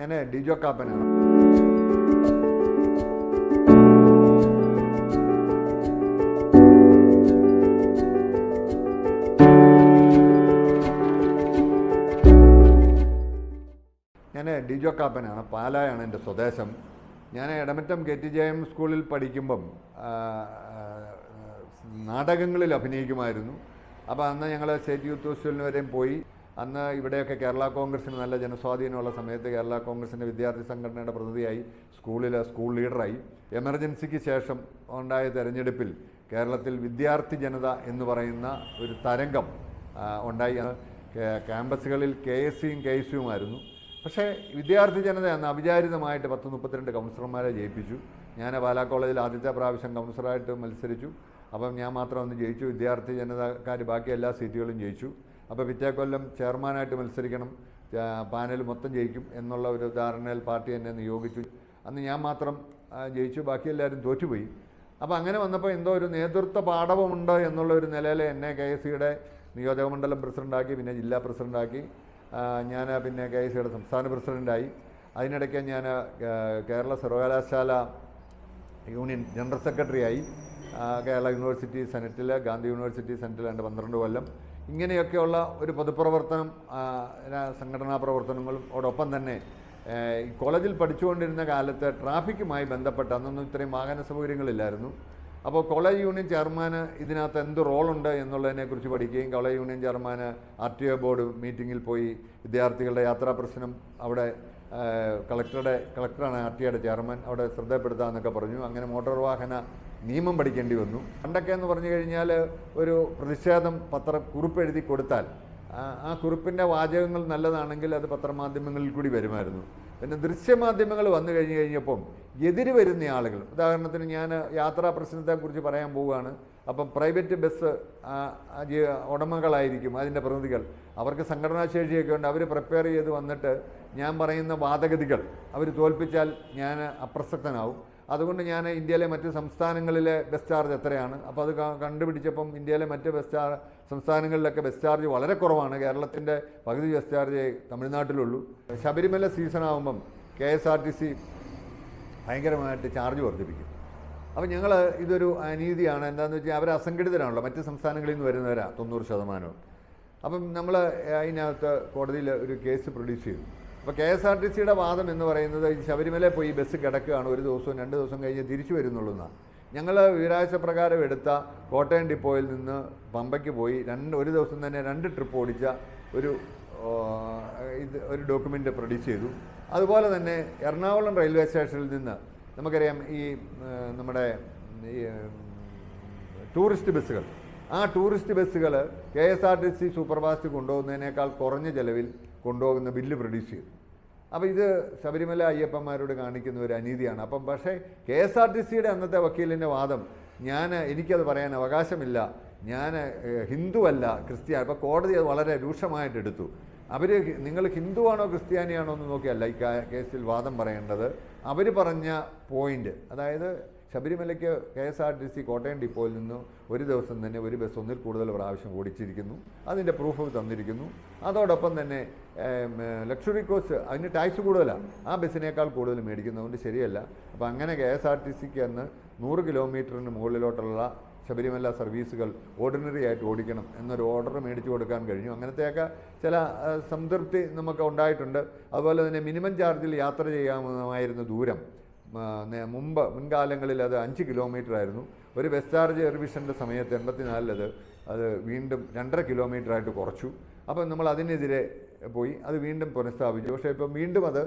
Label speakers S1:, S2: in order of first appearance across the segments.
S1: ഞാൻ ഡിജോ കാപ്പനാണ്. ഞാൻ ഡിജോ കാപ്പനാണ് പാലായാണ് എന്റെ സ്വദേശം. ഞാൻ Edamattam K T J M സ്കൂളിൽ പഠിക്കുമ്പം നാടകങ്ങളിൽ അഭിനയിക്കുമായിരുന്നു. അപ്പോൾ അന്ന് ഞങ്ങൾ സ്റ്റേറ്റ് യൂത്ത് ഫെസ്റ്റിവലിന് വരെയും പോയി. അന്ന് ഇവിടെയൊക്കെ കേരള കോൺഗ്രസ്സിന് നല്ല ജനസ്വാധീനമുള്ള സമയത്ത് കേരള കോൺഗ്രസിന്റെ വിദ്യാർത്ഥി സംഘടനയുടെ പ്രതിനിധിയായി സ്കൂളിൽ സ്കൂൾ ലീഡറായി. എമർജൻസിക്ക് ശേഷം ഉണ്ടായ തെരഞ്ഞെടുപ്പിൽ കേരളത്തിൽ വിദ്യാർത്ഥി ജനത എന്ന് പറയുന്ന ഒരു തരംഗം ഉണ്ടായി. ക്യാമ്പസുകളിൽ കെ എസ് സിയും കെ എസ് യുമായിരുന്നു പക്ഷേ വിദ്യാർത്ഥി ജനത അന്ന് അവിചാരിതമായിട്ട് പത്ത് മുപ്പത്തിരണ്ട് കൗൺസിലർമാരെ ജയിപ്പിച്ചു. ഞാൻ പാലാ കോളേജിൽ ആദ്യത്തെ പ്രാവശ്യം കൗൺസിലറായിട്ട് മത്സരിച്ചു. അപ്പം ഞാൻ മാത്രം ഒന്ന് ജയിച്ചു. വിദ്യാർത്ഥി ജനതക്കാർ ബാക്കി എല്ലാ സീറ്റുകളും ജയിച്ചു. അപ്പോൾ പിറ്റേ കൊല്ലം ചെയർമാനായിട്ട് മത്സരിക്കണം പാനൽ മൊത്തം ജയിക്കും എന്നുള്ള ഒരു ധാരണയിൽ പാർട്ടി എന്നെ നിയോഗിച്ചു. അന്ന് ഞാൻ മാത്രം ജയിച്ചു ബാക്കി എല്ലാവരും തോറ്റുപോയി. അപ്പോൾ അങ്ങനെ വന്നപ്പോൾ എന്തോ ഒരു നേതൃത്വ പാഠവുമുണ്ട് എന്നുള്ള ഒരു നിലയിൽ എന്നെ കെ എസ് സിയുടെ നിയോജകമണ്ഡലം പ്രസിഡന്റാക്കി പിന്നെ ജില്ലാ പ്രസിഡന്റാക്കി ഞാൻ പിന്നെ കെ എസ് സിയുടെ സംസ്ഥാന പ്രസിഡന്റായി അതിനിടയ്ക്ക് ഞാൻ കേരള സർവകലാശാല യൂണിയൻ ജനറൽ സെക്രട്ടറിയായി. കേരള യൂണിവേഴ്സിറ്റി സെനറ്റിൽ ഗാന്ധി യൂണിവേഴ്സിറ്റി സെനറ്റിൽ രണ്ട് പന്ത്രണ്ട് കൊല്ലം. ഇങ്ങനെയൊക്കെയുള്ള ഒരു പൊതുപ്രവർത്തനം സംഘടനാ പ്രവർത്തനങ്ങളും അതോടൊപ്പം തന്നെ കോളേജിൽ പഠിച്ചുകൊണ്ടിരുന്ന കാലത്ത് ട്രാഫിക്കുമായി ബന്ധപ്പെട്ട് അന്നൊന്നും ഇത്രയും വാഹന സൗകര്യങ്ങളില്ലായിരുന്നു. അപ്പോൾ കോളേജ് യൂണിയൻ ചെയർമാന് ഇതിനകത്ത് എന്ത് റോളുണ്ട് എന്നുള്ളതിനെക്കുറിച്ച് പഠിക്കുകയും കോളേജ് യൂണിയൻ ചെയർമാന് ആർ ടി ഒ ബോർഡ് മീറ്റിങ്ങിൽ പോയി വിദ്യാർത്ഥികളുടെ യാത്രാ പ്രശ്നം അവിടെ കളക്ടറുടെ കളക്ടറാണ് ആർ ടി ഒയുടെ ചെയർമാൻ അവിടെ ശ്രദ്ധപ്പെടുത്താമെന്നൊക്കെ പറഞ്ഞു. അങ്ങനെ മോട്ടോർ വാഹന നിയമം പഠിക്കേണ്ടി വന്നു. പണ്ടൊക്കെ എന്ന് പറഞ്ഞു കഴിഞ്ഞാൽ ഒരു പ്രതിഷേധം പത്രം കുറിപ്പ് എഴുതി കൊടുത്താൽ ആ- കുറിപ്പിന്റെ വാചകങ്ങൾ നല്ലതാണെങ്കിൽ അത് പത്രമാധ്യമങ്ങളിൽ കൂടി വരുമായിരുന്നു. പിന്നെ ദൃശ്യമാധ്യമങ്ങൾ വന്നു കഴിഞ്ഞ് കഴിഞ്ഞപ്പം എതിര് വരുന്ന ആളുകൾ ഉദാഹരണത്തിന് ഞാൻ യാത്രാ പ്രശ്നത്തെക്കുറിച്ച് പറയാൻ പോവുകയാണ്. അപ്പം പ്രൈവറ്റ് ബസ് ഉടമകളായിരിക്കും അതിന്റെ പ്രതിനിധികൾ. അവർക്ക് സംഘടനാ ശേഷിയൊക്കെ ഉണ്ട്. അവർ പ്രിപ്പയർ ചെയ്ത് വന്നിട്ട് ഞാൻ പറയുന്ന വാദഗതികൾ അവർ തോൽപ്പിച്ചാൽ ഞാൻ അപ്രസക്തനാവും. അതുകൊണ്ട് ഞാൻ ഇന്ത്യയിലെ മറ്റ് സംസ്ഥാനങ്ങളിലെ ബസ് ചാർജ് എത്രയാണ്? അപ്പോൾ അത് കണ്ടുപിടിച്ചപ്പം ഇന്ത്യയിലെ മറ്റ് ബസ് ചാർ സംസ്ഥാനങ്ങളിലൊക്കെ ബസ് ചാർജ് വളരെ കുറവാണ്. കേരളത്തിന്റെ പകുതി ബസ് ചാർജ് തമിഴ്നാട്ടിലുള്ളൂ. ശബരിമല സീസൺ ആകുമ്പം K S R T C ഭയങ്കരമായിട്ട് ചാർജ് വർദ്ധിപ്പിക്കും. അപ്പോൾ ഞങ്ങൾ ഇതൊരു അനീതിയാണ്. എന്താണെന്ന് വെച്ചാൽ അവർ അസംഘടിതരാണല്ലോ. മറ്റ് സംസ്ഥാനങ്ങളിൽ നിന്ന് വരുന്നവരാണ് തൊണ്ണൂറ് ശതമാനവും. അപ്പം നമ്മൾ അതിനകത്ത് കോടതിയിൽ ഒരു കേസ് പ്രൊഡ്യൂസ് ചെയ്തു. അപ്പോൾ കെ എസ് ആർ ടി സിയുടെ വാദം എന്ന് പറയുന്നത് ശബരിമല പോയി ബസ് കിടക്കുകയാണ് ഒരു ദിവസവും രണ്ട് ദിവസം കഴിഞ്ഞ് തിരിച്ചു വരുന്നുള്ളൂന്നാണ് ഞങ്ങൾ വിവരാഴ്ച പ്രകാരം എടുത്ത കോട്ടയം ഡിപ്പോയിൽ നിന്ന് പമ്പയ്ക്ക് പോയി രണ്ട് ഒരു ദിവസം തന്നെ രണ്ട് ട്രിപ്പ് ഓടിച്ച ഒരു ഇത് ഒരു ഡോക്യുമെന്റ് പ്രൊഡ്യൂസ് ചെയ്തു. അതുപോലെ തന്നെ എറണാകുളം റെയിൽവേ സ്റ്റേഷനിൽ നിന്ന് നമുക്കറിയാം ഈ നമ്മുടെ ഈ ടൂറിസ്റ്റ് ബസ്സുകൾ. ആ ടൂറിസ്റ്റ് ബസ്സുകൾ K S R T C superfast കൊണ്ടുപോകുന്നതിനേക്കാൾ കുറഞ്ഞ ചിലവിൽ കൊണ്ടുപോകുന്ന ബില്ല് പ്രൊഡ്യൂസ് ചെയ്തു. അപ്പോൾ ഇത് ശബരിമല അയ്യപ്പന്മാരോട് കാണിക്കുന്ന ഒരു അനീതിയാണ്. അപ്പം പക്ഷേ കെ എസ് ആർ ടി സിയുടെ അന്നത്തെ വക്കീലിന്റെ വാദം ഞാൻ എനിക്കത് പറയാൻ അവകാശമില്ല. ഞാൻ ഹിന്ദുവല്ല ക്രിസ്ത്യാനി. അപ്പോൾ കോടതി അത് വളരെ രൂക്ഷമായിട്ട് എടുത്തു. അവർ നിങ്ങൾ ഹിന്ദുവാണോ ക്രിസ്ത്യാനിയാണോ എന്ന് നോക്കിയല്ല ഈ കേസിൽ വാദം പറയേണ്ടത്. അവർ പറഞ്ഞ പോയിന്റ് അതായത് ശബരിമലയ്ക്ക് K S R T C Kottayam ഡിപ്പോയിൽ നിന്ന് ഒരു ദിവസം തന്നെ ഒരു ബസ് ഒന്നിൽ കൂടുതൽ പ്രാവശ്യം ഓടിച്ചിരിക്കുന്നു. അതിന്റെ പ്രൂഫ് തന്നിരിക്കുന്നു. അതോടൊപ്പം തന്നെ ലക്ഷറി കോസ്റ്റ് അതിന് ടാക്സ് കൂടുതലാണ് ആ ബസ്സിനേക്കാൾ കൂടുതൽ മേടിക്കുന്നതുകൊണ്ട് ശരിയല്ല. അപ്പോൾ അങ്ങനെ കെ എസ് ആർ ടി സിക്ക് അന്ന് നൂറ് കിലോമീറ്ററിന് മുകളിലോട്ടുള്ള ശബരിമല സർവീസുകൾ ഓർഡിനറി ആയിട്ട് ഓടിക്കണം എന്നൊരു ഓർഡർ മേടിച്ചു കൊടുക്കാൻ കഴിഞ്ഞു. അങ്ങനത്തെയൊക്കെ ചില സംതൃപ്തി നമുക്ക് ഉണ്ടായിട്ടുണ്ട്. അതുപോലെ തന്നെ മിനിമം ചാർജിൽ യാത്ര ചെയ്യാവുന്നതായിരുന്ന ദൂരം. മുമ്പ് മുൻകാലങ്ങളിൽ അത് അഞ്ച് കിലോമീറ്റർ ആയിരുന്നു. ഒരു ബസ് ചാർജ് റിവിഷന്റെ സമയത്ത് എൺപത്തിനാലിൽ അത് അത് വീണ്ടും രണ്ടര കിലോമീറ്റർ ആയിട്ട് കുറച്ചു. അപ്പം നമ്മൾ അതിനെതിരെ പോയി. അത് വീണ്ടും പുനഃസ്ഥാപിച്ചു. പക്ഷേ ഇപ്പം വീണ്ടും അത്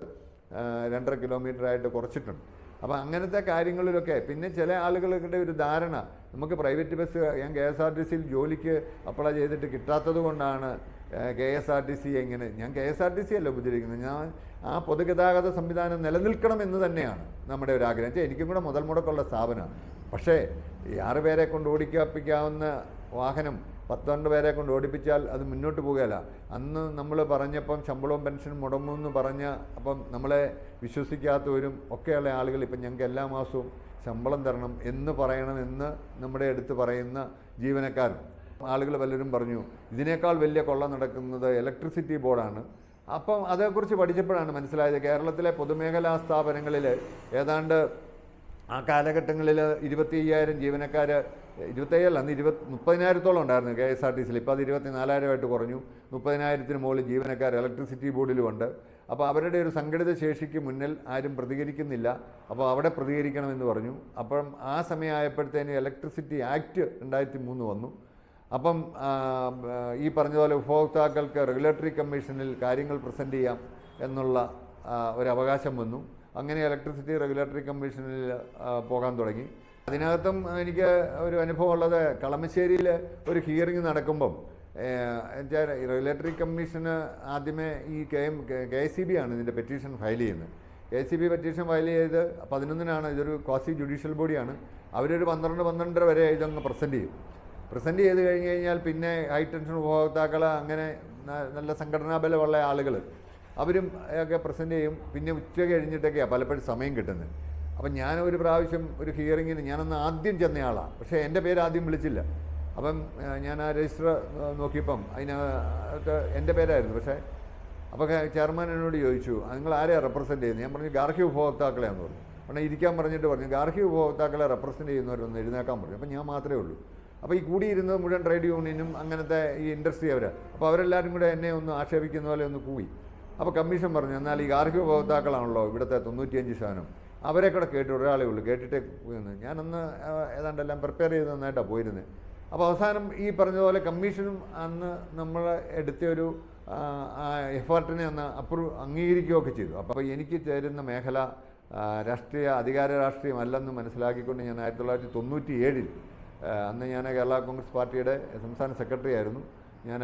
S1: രണ്ടര കിലോമീറ്റർ ആയിട്ട് കുറച്ചിട്ടുണ്ട്. അപ്പോൾ അങ്ങനത്തെ കാര്യങ്ങളിലൊക്കെ പിന്നെ ചില ആളുകളുടെ ഒരു ധാരണ നമുക്ക് പ്രൈവറ്റ് ബസ് ഞാൻ കെ എസ് ആർ ടി സിയിൽ ജോലിക്ക് അപ്ലൈ ചെയ്തിട്ട് കിട്ടാത്തത് കൊണ്ടാണ് K S R T C എങ്ങനെ ഞാൻ K S R T C അല്ല ഉപദ്രവിക്കുന്നത്. ഞാൻ ആ പൊതുഗതാഗത സംവിധാനം നിലനിൽക്കണം എന്ന് തന്നെയാണ് നമ്മുടെ ഒരു ആഗ്രഹം. എനിക്കും കൂടെ മുതൽ മുടക്കുള്ള സ്ഥാപനമാണ്. പക്ഷേ ആറ് പേരെ കൊണ്ട് ഓടിക്കാപ്പിക്കാവുന്ന വാഹനം പന്ത്രണ്ട് പേരെ കൊണ്ട് ഓടിപ്പിച്ചാൽ അത് മുന്നോട്ട് പോകുകയല്ല. അന്ന് നമ്മൾ പറഞ്ഞപ്പം ശമ്പളവും പെൻഷനും മുടങ്ങുമെന്ന് പറഞ്ഞ അപ്പം നമ്മളെ വിശ്വസിക്കാത്തവരും ഒക്കെയുള്ള ആളുകൾ ഇപ്പം ഞങ്ങൾക്ക് എല്ലാ മാസവും ശമ്പളം തരണം എന്ന് പറയണമെന്ന് നമ്മുടെ അടുത്ത് പറയുന്ന ജീവനക്കാർ. ആളുകൾ പലരും പറഞ്ഞു ഇതിനേക്കാൾ വലിയ കൊള്ള നടക്കുന്നത് ഇലക്ട്രിസിറ്റി ബോർഡാണ് അപ്പം അതേക്കുറിച്ച് പഠിച്ചപ്പോഴാണ് മനസ്സിലായത് കേരളത്തിലെ പൊതുമേഖലാ സ്ഥാപനങ്ങളിൽ ഏതാണ്ട് ആ കാലഘട്ടങ്ങളിൽ ഇരുപത്തി അയ്യായിരം ജീവനക്കാർ ഇരുപത്തയ്യായിരം അന്ന് ഇരുപത് മുപ്പതിനായിരത്തോളം ഉണ്ടായിരുന്നു കെ എസ് ആർ ടി സിയിൽ. ഇപ്പോൾ അത് ഇരുപത്തി നാലായിരമായിട്ട് കുറഞ്ഞു. മുപ്പതിനായിരത്തിന് മുകളിൽ ജീവനക്കാർ ഇലക്ട്രിസിറ്റി ബോർഡിലുമുണ്ട് അപ്പോൾ അവരുടെ ഒരു സംഘടിത ശേഷിക്ക് മുന്നിൽ ആരും പ്രതികരിക്കുന്നില്ല. അപ്പോൾ അവിടെ പ്രതികരിക്കണമെന്ന് പറഞ്ഞു. അപ്പം ആ സമയമായപ്പോഴത്തേന് ഇലക്ട്രിസിറ്റി ആക്ട് രണ്ടായിരത്തി മൂന്ന് വന്നു. അപ്പം ഈ പറഞ്ഞതുപോലെ ഉപഭോക്താക്കൾക്ക് റെഗുലേറ്ററി കമ്മീഷനിൽ കാര്യങ്ങൾ പ്രസന്റ് ചെയ്യാം എന്നുള്ള ഒരു അവകാശം വന്നു. അങ്ങനെ ഇലക്ട്രിസിറ്റി റെഗുലേറ്ററി കമ്മീഷനിൽ പോകാൻ തുടങ്ങി. അതിനകത്തും എനിക്ക് ഒരു അനുഭവം ഉള്ളത് കളമശ്ശേരിയിൽ ഒരു ഹിയറിംഗ് നടക്കുമ്പം റെഗുലേറ്ററി കമ്മീഷന് ആദ്യമേ ഈ K M K C B ആണ് ഇതിന്റെ പെറ്റീഷൻ ഫയൽ ചെയ്യുന്നത്. K C B petition file ചെയ്ത് പതിനൊന്നിനാണ് ഇതൊരു ക്വാസി ജുഡീഷ്യൽ ബോഡിയാണ് അവരൊരു പന്ത്രണ്ട് പന്ത്രണ്ടര വരെ ഇതങ്ങ് പ്രസന്റ് ചെയ്യും. പ്രസന്റ് ചെയ്ത് കഴിഞ്ഞ് കഴിഞ്ഞാൽ പിന്നെ ഹൈ ടെൻഷൻ ഉപഭോക്താക്കൾ അങ്ങനെ നല്ല സംഘടനാ ബലമുള്ള ആളുകൾ അവരും ഒക്കെ പ്രസന്റ് ചെയ്യും. പിന്നെ ഉച്ച കഴിഞ്ഞിട്ടൊക്കെയാണ് പലപ്പോഴും സമയം കിട്ടുന്നത്. അപ്പം ഞാൻ ഒരു പ്രാവശ്യം ഒരു ഹിയറിങ്ങിന് ഞാനന്ന് ആദ്യം ചെന്നയാളാണ് പക്ഷേ എന്റെ പേര് ആദ്യം വിളിച്ചില്ല. അപ്പം ഞാൻ ആ രജിസ്റ്റർ നോക്കിയപ്പം അതിനകത്ത് എന്റെ പേരായിരുന്നു. പക്ഷേ അപ്പോൾ ചെയർമാൻ എന്നോട് ചോദിച്ചു നിങ്ങൾ ആരെയാണ് റെപ്രസെന്റ് ചെയ്യുന്നത് ഞാൻ പറഞ്ഞു ഗാർഹിക ഉപഭോക്താക്കളെയാന്ന് പറഞ്ഞു. ഉടനെ ഇരിക്കാൻ പറഞ്ഞിട്ട് പറഞ്ഞു ഗാർഹിക ഉപഭോക്താക്കളെ റെപ്രസെന്റ് ചെയ്യുന്നവരൊന്ന് എഴുന്നേക്കാൻ പറഞ്ഞു. അപ്പം ഞാൻ മാത്രമേ ഉള്ളൂ. അപ്പോൾ ഈ കൂടിയിരുന്നത് മുഴുവൻ ട്രേഡ് യൂണിയനും അങ്ങനത്തെ ഈ ഇൻഡസ്ട്രി അവർ അപ്പോൾ അവരെല്ലാവരും കൂടെ എന്നെ ഒന്ന് ആക്ഷേപിക്കുന്ന പോലെ ഒന്ന് കൂവി. അപ്പോൾ കമ്മീഷൻ പറഞ്ഞു എന്നാൽ ഈ ഗാർഹിക ഉപഭോക്താക്കളാണല്ലോ ഇവിടുത്തെ തൊണ്ണൂറ്റിയഞ്ച് ശതമാനം. അവരെ കൂടെ കേട്ടു ഒരാളേ ഉള്ളൂ. കേട്ടിട്ടേ പോയിരുന്നു ഞാനന്ന് ആ, ഏതാണ്ടെല്ലാം പ്രിപ്പയർ ചെയ്ത് നന്നായിട്ടാണ് പോയിരുന്നത് അപ്പോൾ അവസാനം ഈ പറഞ്ഞതുപോലെ കമ്മീഷനും അന്ന് നമ്മൾ എടുത്ത ഒരു എഫേർട്ടിനെ അന്ന് അപ്രൂവ് അംഗീകരിക്കുകയൊക്കെ ചെയ്തു. അപ്പോൾ എനിക്ക് ചേരുന്ന മേഖല രാഷ്ട്രീയ അധികാര രാഷ്ട്രീയമല്ലെന്ന് മനസ്സിലാക്കിക്കൊണ്ട് ഞാൻ ആയിരത്തി തൊള്ളായിരത്തി തൊണ്ണൂറ്റി ഏഴിൽ അന്ന് ഞാൻ കേരള കോൺഗ്രസ് പാർട്ടിയുടെ സംസ്ഥാന സെക്രട്ടറി ആയിരുന്നു. ഞാൻ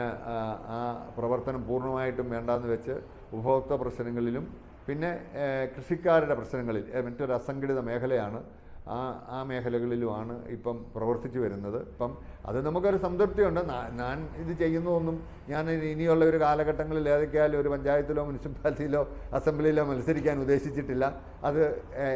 S1: ആ പ്രവർത്തനം പൂർണമായിട്ടും വേണ്ടാന്ന് വെച്ച് ഉപഭോക്തൃ പ്രശ്നങ്ങളിലും പിന്നെ കൃഷിക്കാരുടെ പ്രശ്നങ്ങളിൽ മറ്റൊരു അസംഘടിത മേഖലയാണ് ആ ആ മേഖലകളിലുമാണ് ഇപ്പം പ്രവർത്തിച്ചു വരുന്നത്. ഇപ്പം അത് നമുക്കൊരു സംതൃപ്തിയുണ്ട്. ഞാൻ ഇത് ചെയ്യുന്നതൊന്നും ഞാൻ ഇനിയുള്ള ഒരു കാലഘട്ടങ്ങളിൽ ഏതൊക്കെയായാലും ഒരു പഞ്ചായത്തിലോ മുനിസിപ്പാലിറ്റിയിലോ അസംബ്ലിയിലോ മത്സരിക്കാൻ ഉദ്ദേശിച്ചിട്ടില്ല. അത്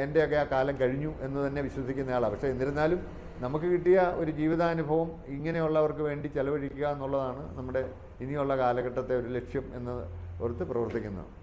S1: എന്റെയൊക്കെ ആ കാലം കഴിഞ്ഞു എന്ന് തന്നെ വിശ്വസിക്കുന്ന ആളാണ് പക്ഷേ എന്നിരുന്നാലും നമുക്ക് കിട്ടിയ ഒരു ജീവിതാനുഭവം ഇങ്ങനെയുള്ളവർക്ക് വേണ്ടി ചെലവഴിക്കുക എന്നുള്ളതാണ് നമ്മുടെ ഇനിയുള്ള കാലഘട്ടത്തെ ഒരു ലക്ഷ്യം എന്ന് ഓർത്ത് പ്രവർത്തിക്കുന്നത്